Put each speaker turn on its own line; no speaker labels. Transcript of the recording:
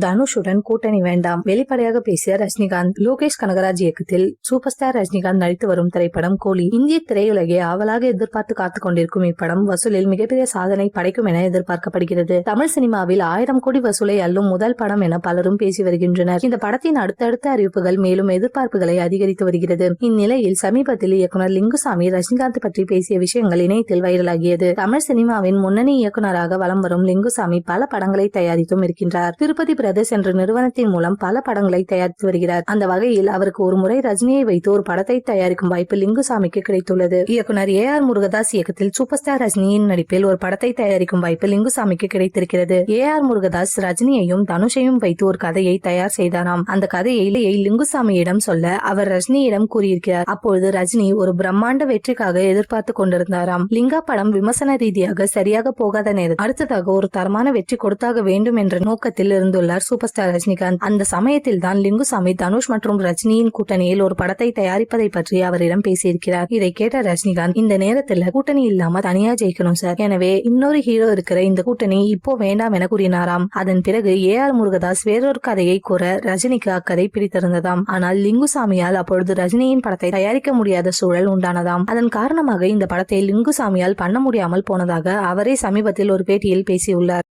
தனுஷுடன் கூட்டணி வேண்டாம். வெளிப்படையாக பேசிய ரஜினிகாந்த் லோகேஷ் கனகராஜ் இயக்கத்தில் சூப்பர் ஸ்டார் ரஜினிகாந்த் நடித்து வரும் திரைப்படம் கோலி இந்திய திரையுலகை ஆவலாக எதிர்பார்த்து காத்துக் கொண்டிருக்கும் இப்படம் வசூலில் மிகப்பெரிய சாதனை படைக்கும் என எதிர்பார்க்கப்படுகிறது. தமிழ் சினிமாவில் ஆயிரம் கோடி வசூலை அள்ளும் முதல் படம் என பலரும் பேசி வருகின்றனர். இந்த படத்தின் அடுத்தடுத்த அறிவிப்புகள் மேலும் எதிர்பார்ப்புகளை அதிகரித்து வருகிறது. இந்நிலையில் சமீபத்தில் இயக்குனர் லிங்குசாமி ரஜினிகாந்த் பற்றி பேசிய விஷயங்கள் இணையத்தில் வைரலாகியது. தமிழ் சினிமாவின் முன்னணி இயக்குனராக வலம் வரும் லிங்குசாமி பல படங்களை தயாரித்தும் இருக்கின்றார். திருப்பதி பிரதர்ஸ் என்ற நிறுவனத்தின் மூலம் பல படங்களை தயாரித்து வருகிறார். அந்த வகையில் அவருக்கு ஒரு முறை ரஜினியை வைத்து ஒரு படத்தை தயாரிக்கும் வாய்ப்பு லிங்குசாமிக்கு கிடைத்துள்ளது. இயக்குனர் ஏ ஆர் முருகதாஸ் இயக்கத்தில் சூப்பர் ஸ்டார் ரஜினியின் நடிப்பில் ஒரு படத்தை தயாரிக்கும் வாய்ப்பு லிங்குசாமிக்கு கிடைத்திருக்கிறது. ஏ ஆர் முருகதாஸ் ரஜினியையும் தனுஷையும் வைத்து ஒரு கதையை தயார் செய்தாராம் அந்த கதையை லிங்குசாமியிடம் சொல்ல அவர் ரஜினியிடம் கூறியிருக்கிறார். அப்பொழுது ரஜினி ஒரு பிரம்மாண்ட வெற்றிக்காக எதிர்பார்த்து கொண்டிருந்தாராம். லிங்கா படம் விமர்சன ரீதியாக சரியாக போகாத நேரம் அடுத்ததாக ஒரு தரமான வெற்றி கொடுத்தாக வேண்டும் என்ற நோக்கத்தில் இருந்துள்ளார். Super star Rajinikanth. அந்த சமயத்தில் தான் லிங்குசாமி தனுஷ் மற்றும் ரஜினியின் கூட்டணியில் ஒரு படத்தை தயாரிப்பதை பற்றி அவரிடம் பேசியிருக்கிறார். இதை கேட்ட ரஜினிகாந்த் இந்த நேரத்துல கூட்டணி இல்லாம தனியா ஜெயிக்கணும் சார். எனவே இன்னொரு ஹீரோ இருக்கிற இந்த கூட்டணி இப்போ வேண்டாம் என கூறினாராம். அதன் பிறகு ஏ ஆர் முருகதாஸ் வேறொரு கதையை கூற ரஜினிக்கு அக்கதை பிடித்திருந்ததாம். ஆனால் லிங்குசாமியால் அப்பொழுது ரஜினியின் படத்தை தயாரிக்க முடியாத சூழல் உண்டானதாம். அதன் காரணமாக இந்த படத்தை லிங்குசாமியால் பண்ண முடியாமல் போனதாக அவரே சமீபத்தில் ஒரு பேட்டியில் பேசியுள்ளார்.